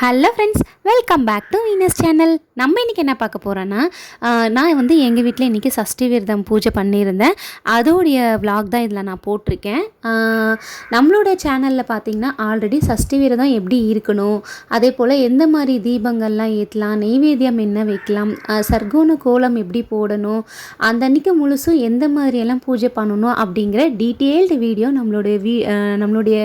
Hello friends welcome back to Venus channel நம்ம இன்றைக்கி என்ன பார்க்க போகிறோன்னா நான் வந்து எங்கள் வீட்டில் இன்றைக்கி சஷ்டி விரதம் பூஜை பண்ணியிருந்தேன். அதோடைய விலாக் தான் இதில் நான் போட்டிருக்கேன். நம்மளோட சேனலில் பார்த்தீங்கன்னா ஆல்ரெடி சஷ்டி விரதம் எப்படி இருக்கணும் அதே போல் எந்த மாதிரி தீபங்கள்லாம் ஏற்றலாம் நெய்வேத்தியம் என்ன வைக்கலாம் சர்க்கோண கோலம் எப்படி போடணும் அந்த அன்றைக்கி முழுசும் எந்த மாதிரியெல்லாம் பூஜை பண்ணணும் அப்படிங்கிற டீட்டெயில்டு வீடியோ நம்மளுடைய வீ நம்மளுடைய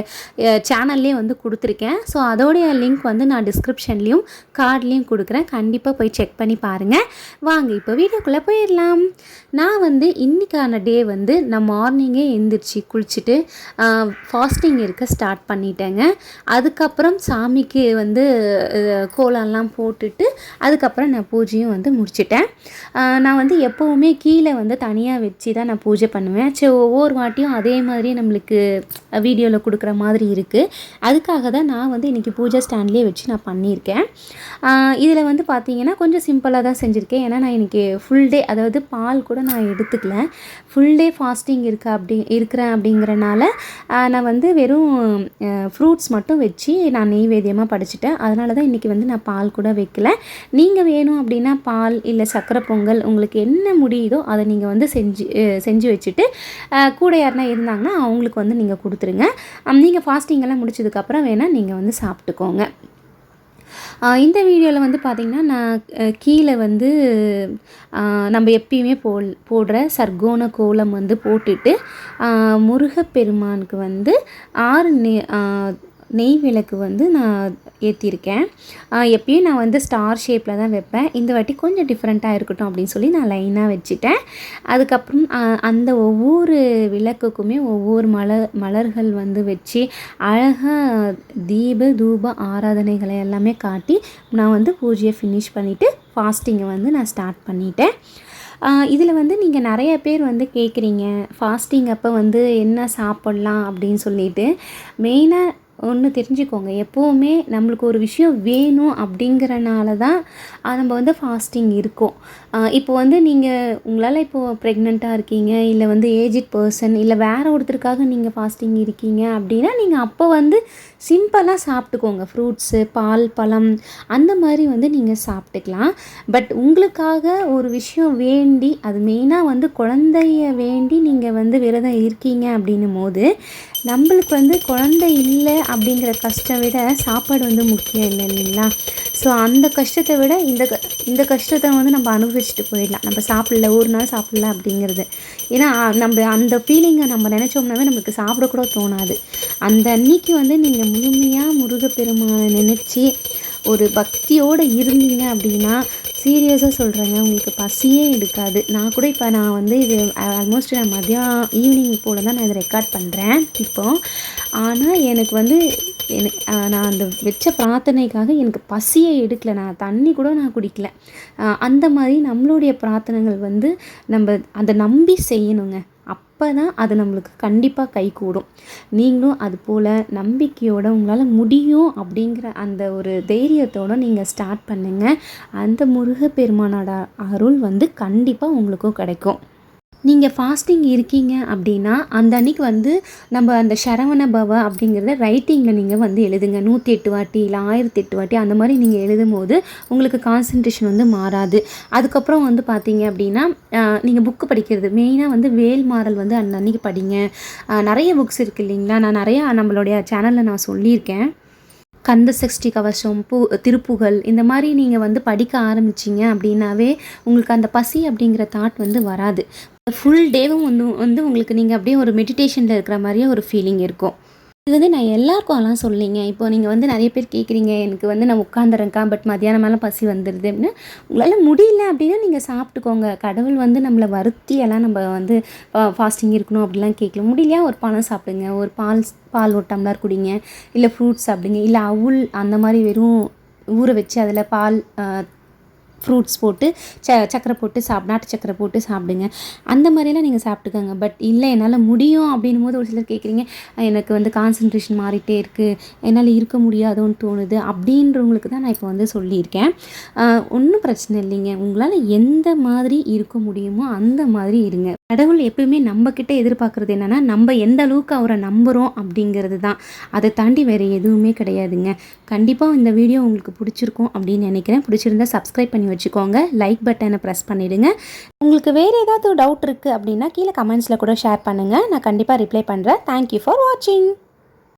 சேனல்லே வந்து கொடுத்துருக்கேன். ஸோ அதோடைய லிங்க் வந்து நான் டிஸ்கிரிப்ஷன்லேயும் கார்ட்லேயும் கொடுக்குறேன். கண்டிப்பாக போய் செக் பண்ணி பாருங்கள் வாங்க இப்போ வீடியோக்குள்ளே போயிடலாம். நான் வந்து இன்றைக்கான டே வந்து நான் மார்னிங்கே எழுந்திரிச்சு குளிச்சுட்டு ஃபாஸ்டிங் இருக்க ஸ்டார்ட் பண்ணிட்டேங்க. அதுக்கப்புறம் சாமிக்கு வந்து கோலம்லாம் போட்டுட்டு அதுக்கப்புறம் நான் பூஜையும் வந்து முடிச்சிட்டேன். நான் வந்து எப்போவுமே கீழே வந்து தனியாக வச்சு தான் நான் பூஜை பண்ணுவேன். சரி ஒவ்வொரு வாட்டியும் அதே மாதிரி நம்மளுக்கு வீடியோவில் கொடுக்குற மாதிரி இருக்குது அதுக்காக தான் நான் வந்து இன்றைக்கி பூஜை ஸ்டாண்ட்லேயே வச்சு நான் பண்ணியிருக்கேன். இதில் வந்து பார்த்தீங்கன்னா கொஞ்சம் சிம்பிளாக தான் செஞ்சுருக்கேன். ஏன்னா நான் இன்றைக்கி ஃபுல் டே அதாவது பால் கூட நான் எடுத்துக்கல. ஃபுல் டே ஃபாஸ்டிங் இருக்க அப்படி இருக்கிறேன் அப்படிங்கிறனால நான் வந்து வெறும் ஃப்ரூட்ஸ் மட்டும் வச்சு நான் நெய்வேத்தியமாக படிச்சுட்டேன். அதனால தான் இன்றைக்கி வந்து நான் பால் கூட வைக்கல. நீங்கள் வேணும் அப்படின்னா பால் இல்லை சக்கரை பொங்கல் உங்களுக்கு என்ன முடியுதோ அதை நீங்கள் வந்து செஞ்சு செஞ்சு வச்சுட்டு கூட யாருனா இருந்தாங்கன்னா அவங்களுக்கு வந்து நீங்கள் கொடுத்துருங்க. நீங்கள் ஃபாஸ்டிங்கெல்லாம் முடிச்சதுக்கப்புறம் வேணால் நீங்கள் வந்து சாப்பிட்டுக்கோங்க. இந்த வீடியோவில் வந்து பார்த்திங்கன்னா நான் கீழே வந்து நம்ம எப்பயுமே போல் போடுற சர்க்கோண கோலம் வந்து போட்டுட்டு முருகப்பெருமானுக்கு வந்து ஆறு நே நெய் விளக்கு வந்து நான் ஏற்றிருக்கேன் எப்பயும் நான் வந்து ஸ்டார் ஷேப்பில் தான் வைப்பேன். இந்த வாட்டி கொஞ்சம் டிஃப்ரெண்ட்டாக இருக்கட்டும் அப்படின்னு சொல்லி நான் லைனாக வச்சுட்டேன். அதுக்கப்புறம் அந்த ஒவ்வொரு விளக்குக்குமே ஒவ்வொரு மலர் மலர்கள் வந்து வச்சு அழகாக தீப தூப ஆராதனைகளை எல்லாமே காட்டி நான் வந்து பூஜையை ஃபினிஷ் பண்ணிவிட்டு ஃபாஸ்டிங்கை வந்து நான் ஸ்டார்ட் பண்ணிட்டேன். இதில் வந்து நீங்கள் நிறைய பேர் வந்து கேட்குறீங்க ஃபாஸ்டிங் அப்போ வந்து என்ன சாப்பிட்லாம் அப்படின்னு சொல்லிட்டு. மெயினாக ஒன்று தெரிஞ்சுக்கோங்க. எப்போவுமே நம்மளுக்கு ஒரு விஷயம் வேணும் அப்படிங்கிறனால தான் நம்ம வந்து ஃபாஸ்டிங் இருக்கோம். இப்போ வந்து நீங்கள் உங்களால் இப்போது ப்ரெக்னெண்ட்டாக இருக்கீங்க இல்லை வந்து ஏஜிட் பர்சன் இல்லை வேறு ஒருத்தருக்காக நீங்கள் ஃபாஸ்டிங் இருக்கீங்க அப்படின்னா நீங்கள் அப்போ வந்து சிம்பிளாக சாப்பிட்டுக்கோங்க. ஃப்ரூட்ஸு பால் பழம் அந்த மாதிரி வந்து நீங்கள் சாப்பிட்டுக்கலாம். பட் உங்களுக்காக ஒரு விஷயம் வேண்டி அது மெயினாக வந்து குழந்தைய வேண்டி நீங்கள் வந்து விரதம் இருக்கீங்க அப்படின்னும் போது நம்மளுக்கு வந்து குழந்தை இல்லை அப்படிங்கிற கஷ்டம் விட சாப்பாடு வந்து முக்கியம் இல்லை இல்லைங்களா? ஸோ அந்த கஷ்டத்தை விட இந்த க இந்த கஷ்டத்தை வந்து நம்ம அனுபவிச்சுட்டு போயிடலாம். நம்ம சாப்பிடல ஒரு நாள் சாப்பிடல அப்படிங்கிறது. ஏன்னா நம்ம அந்த ஃபீலிங்கை நம்ம நினச்சோம்னாவே நமக்கு சாப்பிடக்கூட தோணாது. அந்த அன்னைக்கு வந்து நீங்கள் முழுமையாக முருகப்பெருமானை நினச்சி ஒரு பக்தியோடு இருந்தீங்க அப்படின்னா சீரியஸாக சொல்கிறேங்க உங்களுக்கு பசியே எடுக்காது. நான் கூட இப்போ நான் வந்து இது ஆல்மோஸ்ட் நான் மதியம் ஈவினிங் போல் தான் நான் இதை ரெக்கார்ட் பண்ணுறேன் இப்போ ஆனால் எனக்கு வந்து நான் அந்த வச்ச பிரார்த்தனைக்காக எனக்கு பசியே எடுக்கல. நான் தண்ணி கூட நான் குடிக்கல. அந்த மாதிரி நம்மளுடைய பிரார்த்தனைகள் வந்து நம்ம அதை நம்பி செய்யணுங்க. அப்போ தான் அது நம்மளுக்கு கண்டிப்பாக கை கூடும் நீங்களும் அது போல் நம்பிக்கையோடு உங்களால் முடியும் அப்படிங்கிற அந்த ஒரு தைரியத்தோடு நீங்கள் ஸ்டார்ட் பண்ணுங்கள் அந்த முருகப்பெருமானோட அருள் வந்து கண்டிப்பாக உங்களுக்கும் கிடைக்கும். நீங்கள் ஃபாஸ்டிங் இருக்கீங்க அப்படின்னா அந்த அன்னைக்கு வந்து நம்ம அந்த சரவண பவ அப்படிங்கிறத ரைட்டிங்கில் நீங்கள் வந்து எழுதுங்க. நூற்றி எட்டு வாட்டி இல்லை ஆயிரத்தி எட்டு வாட்டி அந்த மாதிரி நீங்கள் எழுதும் போது உங்களுக்கு கான்சன்ட்ரேஷன் வந்து மாறாது. அதுக்கப்புறம் வந்து பார்த்தீங்க அப்படின்னா நீங்கள் புக்கு படிக்கிறது. மெயினாக வந்து வேல் மாறல் வந்து அந்த அன்னைக்கு படிங்க. நிறைய புக்ஸ் இருக்குது இல்லைங்களா? நான் நிறையா நம்மளுடைய சேனலில் நான் சொல்லியிருக்கேன். கந்த சஷ்டி கவசம் பூ திருப்புகழ் இந்த மாதிரி நீங்கள் வந்து படிக்க ஆரம்பிச்சிங்க அப்படின்னாவே உங்களுக்கு அந்த பசி அப்படிங்கிற தாட் வந்து வராது. ஃபுல் டேவும் வந்து வந்து உங்களுக்கு நீங்கள் அப்படியே ஒரு மெடிடேஷனில் இருக்கிற மாதிரியே ஒரு ஃபீலிங் இருக்கும். இது வந்து நான் எல்லாருக்கும் அதெல்லாம் சொல்லிங்க. இப்போ நீங்கள் வந்து நிறைய பேர் கேட்குறீங்க எனக்கு வந்து நான் உட்காந்துறேன்க்கா பட் மத்தியானம் மேலே பசி வந்துடுது அப்படின்னு. உங்களால் முடியல அப்படின்னா நீங்கள் சாப்பிட்டுக்கோங்க. கடவுள் வந்து நம்மளை வருத்தி எல்லாம் நம்ம வந்து ஃபாஸ்டிங் இருக்கணும் அப்படிலாம் கேட்கல முடியலையா? ஒரு பழம் சாப்பிடுங்க. ஒரு பால் பால் ஒரு டம்ளர் குடிங்க. இல்லை ஃப்ரூட்ஸ் சாப்பிடுங்க. இல்லை அவுள் அந்த மாதிரி வெறும் ஊற வச்சு அதில் பால் ஃப்ரூட்ஸ் போட்டு ச சக்கரை போட்டு சாப் நாட்டு சக்கரை போட்டு சாப்பிடுங்க. அந்த மாதிரிலாம் நீங்கள் சாப்பிட்டுக்கோங்க. பட் இல்லை என்னால் முடியும் அப்படின்னும் போது ஒரு சிலர் கேட்குறீங்க எனக்கு வந்து கான்சன்ட்ரேஷன் மாறிட்டே இருக்குது என்னால் இருக்க முடியாதோன்னு தோணுது. அப்படின்றவங்களுக்கு தான் நான் இப்போ வந்து சொல்லியிருக்கேன். ஒன்றும் பிரச்சனை இல்லைங்க. உங்களால் எந்த மாதிரி இருக்க முடியுமோ அந்த மாதிரி இருங்க. கடவுள் எப்பயுமே நம்மக்கிட்ட எதிர்பார்க்குறது என்னென்னா நம்ம எந்த அளவுக்கு அவரை நம்புகிறோம் அப்படிங்கிறது தான். அதை தாண்டி வேறு எதுவுமே கிடையாதுங்க. கண்டிப்பாக இந்த வீடியோ உங்களுக்கு பிடிச்சிருக்கும் அப்படின்னு நினைக்கிறேன். பிடிச்சிருந்தா சப்ஸ்கிரைப் பண்ணி வச்சுக்கோங்க. லைக் பட்டனை ப்ரெஸ் பண்ணிவிடுங்க உங்களுக்கு வேறு ஏதாவது டவுட் இருக்குது அப்படின்னா கீழே கமெண்ட்ஸில் கூட ஷேர் பண்ணுங்கள் நான் கண்டிப்பாக ரிப்ளை பண்ணுறேன் தேங்க்யூ ஃபார் வாட்சிங்